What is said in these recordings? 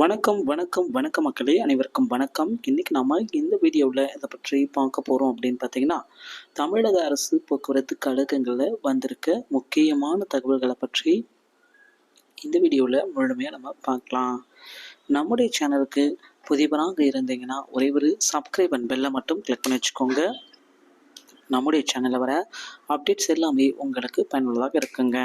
வணக்கம் வணக்கம் வணக்கம் மக்களே. அனைவருக்கும் வணக்கம். இன்னைக்கு நம்ம இந்த வீடியோவில் இதை பற்றி பார்க்க போகிறோம் அப்படின்னு பார்த்தீங்கன்னா தமிழக அரசு போக்குவரத்து கழகங்களில் வந்திருக்க முக்கியமான தகவல்களை பற்றி இந்த வீடியோவில் முழுமையாக நம்ம பார்க்கலாம். நம்முடைய சேனலுக்கு புதியவராக இருந்தீங்கன்னா ஒரே ஒரு சப்ஸ்கிரைப் அண்ட் பெல்லை மட்டும் கிளிக் பண்ணி வச்சுக்கோங்க. நம்முடைய சேனலில் வர அப்டேட்ஸ் எல்லாமே உங்களுக்கு பயனுள்ளதாக இருக்குங்க.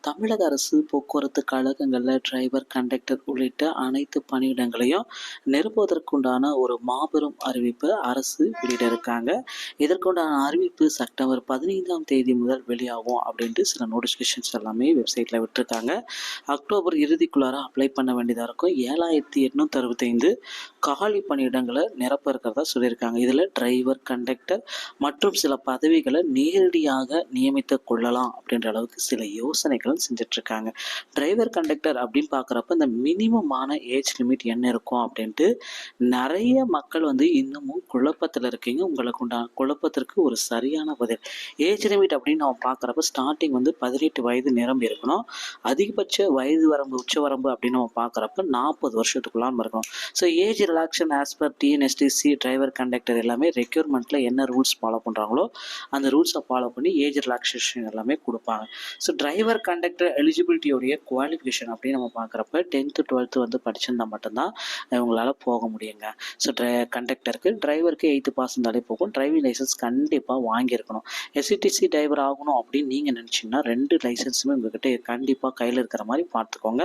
தமிழக அரசு போக்குவரத்து கழகங்களில் டிரைவர் கண்டக்டர் உள்ளிட்ட அனைத்து பணியிடங்களையும் நிரப்புவதற்குண்டான ஒரு மாபெரும் அறிவிப்பை அரசு வெளியிட இருக்காங்க. இதற்குண்டான அறிவிப்பு செப்டம்பர் பதினைந்தாம் தேதி முதல் வெளியாகும் அப்படின்ட்டு சில நோட்டிஃபிகேஷன்ஸ் எல்லாமே வெப்சைட்டில் விட்டுருக்காங்க. அக்டோபர் இறுதிக்குள்ளார அப்ளை பண்ண வேண்டியதாக இருக்கும். ஏழாயிரத்தி எட்நூற்றி அறுபத்தைந்து காலி பணியிடங்களை நிரப்ப இருக்கிறதா சொல்லியிருக்காங்க. இதில் டிரைவர் கண்டக்டர் மற்றும் சில பதவிகளை நேரடியாக நியமித்து கொள்ளலாம் அப்படின்ற அளவுக்கு சில யோசனைகளும் செஞ்சிட்ருக்காங்க. டிரைவர் கண்டக்டர் அப்படின்னு பார்க்குறப்ப இந்த மினிமமான ஏஜ் லிமிட் என்ன இருக்கும் அப்படின்ட்டு நிறைய மக்கள் வந்து இன்னமும் குழப்பத்தில் இருக்கீங்க. உங்களுக்கு உண்டான குழப்பத்திற்கு ஒரு சரியான பதில். ஏஜ் லிமிட் அப்படின்னு நம்ம பார்க்குறப்ப ஸ்டார்டிங் வந்து பதினெட்டு வயது நிரம்பி இருக்கணும். அதிகபட்ச வயது வரம்பு உச்ச வரம்பு அப்படின்னு நம்ம பார்க்குறப்ப நாற்பது வருஷத்துக்குள்ளாம இருக்கணும். So age relaxation as per TNSTC driver conductor எல்லாமே ரெக்யூர்மெண்ட்டில் என்ன ரூல்ஸ் ஃபாலோ பண்ணுறாங்களோ அந்த ரூல்ஸை ஃபாலோ பண்ணி ஏஜ் ரிலாக்ஸேஷன் எல்லாமே கொடுப்பாங்க. ஸோ டிரைவர் கண்டக்டர் எலிஜிபிலிட்டியோடைய குவாலிஃபிகேஷன் அப்படின்னு நம்ம பார்க்குறப்ப டென்த்து டுவெல்த்து வந்து படிச்சிருந்தா மட்டும்தான் உங்களால் போக முடியுங்க. ஸோ ட்ரை கண்டக்டருக்கு டிரைவருக்கு எயித்து பாஸ் இருந்தாலே போகும் டிரைவிங் லைசன்ஸ் கண்டிப்பாக வாங்கியிருக்கணும். எஸ்சிடிசி டிரைவர் ஆகணும் அப்படின்னு நீங்கள் நினச்சிங்கன்னா ரெண்டு லைசன்ஸுமே உங்ககிட்ட கண்டிப்பாக கையில் இருக்கிற மாதிரி பார்த்துக்கோங்க.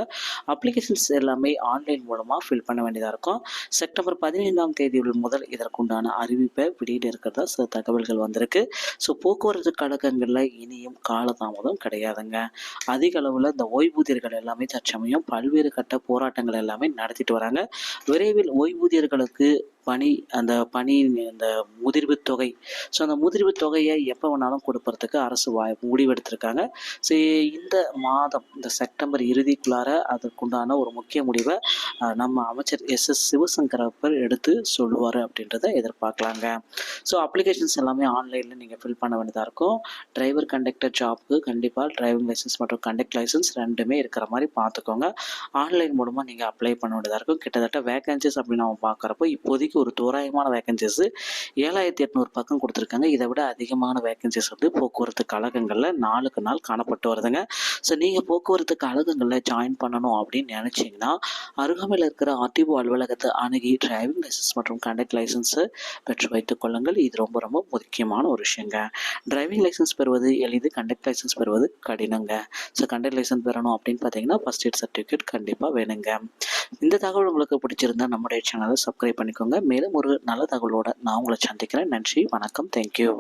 அப்ளிகேஷன்ஸ் எல்லாமே ஆன்லைன் மூலமாக ஃபில் பண்ண வேண்டியதாக இருக்கும். செப்டம்பர் பதினைந்தாம் தேதி முதல் இதற்குண்டான அறிவிப்பை வெளியிட இருக்கிறதா சில தகவல்கள் வந்திருக்கு. ஸோ போக்குவரத்து கழகங்களில் இனியும் காலதாமதம் கிடையாதுங்க. அதிக அளவில் இந்த ஓய்வூதியர்கள் எல்லாமே தற்சமயம் பல்வேறு கட்ட போராட்டங்கள் எல்லாமே நடத்திட்டு வராங்க. விரைவில் ஓய்வூதியர்களுக்கு பணி அந்த பணி அந்த முதிர்வு தொகை. ஸோ அந்த முதிர்வு தொகையை எப்போ வேணாலும் கொடுப்பறதுக்கு அரசு வாய் முடிவெடுத்திருக்காங்க. ஸோ இந்த மாதம் இந்த செப்டம்பர் இறுதிக்குள்ளார அதற்குண்டான ஒரு முக்கிய முடிவை நம்ம அமைச்சர் எஸ். எஸ். சிவசங்கர் எடுத்து சொல்லுவார் அப்படின்றத எதிர்பார்க்கலாங்க. ஸோ அப்ளிகேஷன்ஸ் எல்லாமே ஆன்லைனில் நீங்கள் ஃபில் பண்ண வேண்டியதாக இருக்கும். டிரைவர் கண்டக்டர் ஜாப்க்கு கண்டிப்பாக டிரைவிங் லைசன்ஸ் மற்றும் கண்டக்ட் லைசன்ஸ் ரெண்டுமே இருக்கிற மாதிரி பார்த்துக்கோங்க. ஆன்லைன் மூலமாக நீங்கள் அப்ளை பண்ண வேண்டியதாக இருக்கும். கிட்டத்தட்ட வேகன்சிஸ் அப்படின்னு நம்ம பார்க்குறப்போ இப்போதைக்கு ஒரு தோராயமான வேகன்சிஸ் ஏழாயிரத்தி எட்நூறு பக்கம் கொடுத்துருக்காங்க. இதை விட அதிகமான வேகன்சிஸ் வந்து போக்குவரத்து கழகங்களில் நாளுக்கு நாள் காணப்பட்டு வருதுங்க. ஸோ நீங்கள் போக்குவரத்து கழகங்களில் ஜாயின் பண்ணணும் அப்படின்னு நினச்சிங்கன்னா அருகாமையில் இருக்கிற ஆர்டிஓ அலுவலகத்தை அணுகி டிரைவிங் லைசன்ஸ் மற்றும் கண்டக்ட் லைசன்ஸை பெற்று வைத்துக் கொள்ளுங்கள். இது ரொம்ப ரொம்ப முக்கியமான ஒரு விஷயங்க. டிரைவிங் லைசன்ஸ் பெறுவது எளிது கண்டக்ட் லைசன்ஸ் பெறுவது கடினங்க. ஸோ கண்டக்ட் லைசன்ஸ் பெறணும் அப்படின்னு பார்த்தீங்கன்னா ஃபஸ்ட் எய்ட் சர்டிஃபிகேட் கண்டிப்பாக வேணுங்க. இந்த தகவல் உங்களுக்கு பிடிச்சிருந்தா நம்முடைய சேனலை சப்ஸ்கிரைப் பண்ணிக்கோங்க. மேலும் ஒரு நல்ல தகவலோட நான் உங்களை சந்திக்கிறேன். நன்றி வணக்கம் தேங்க்யூ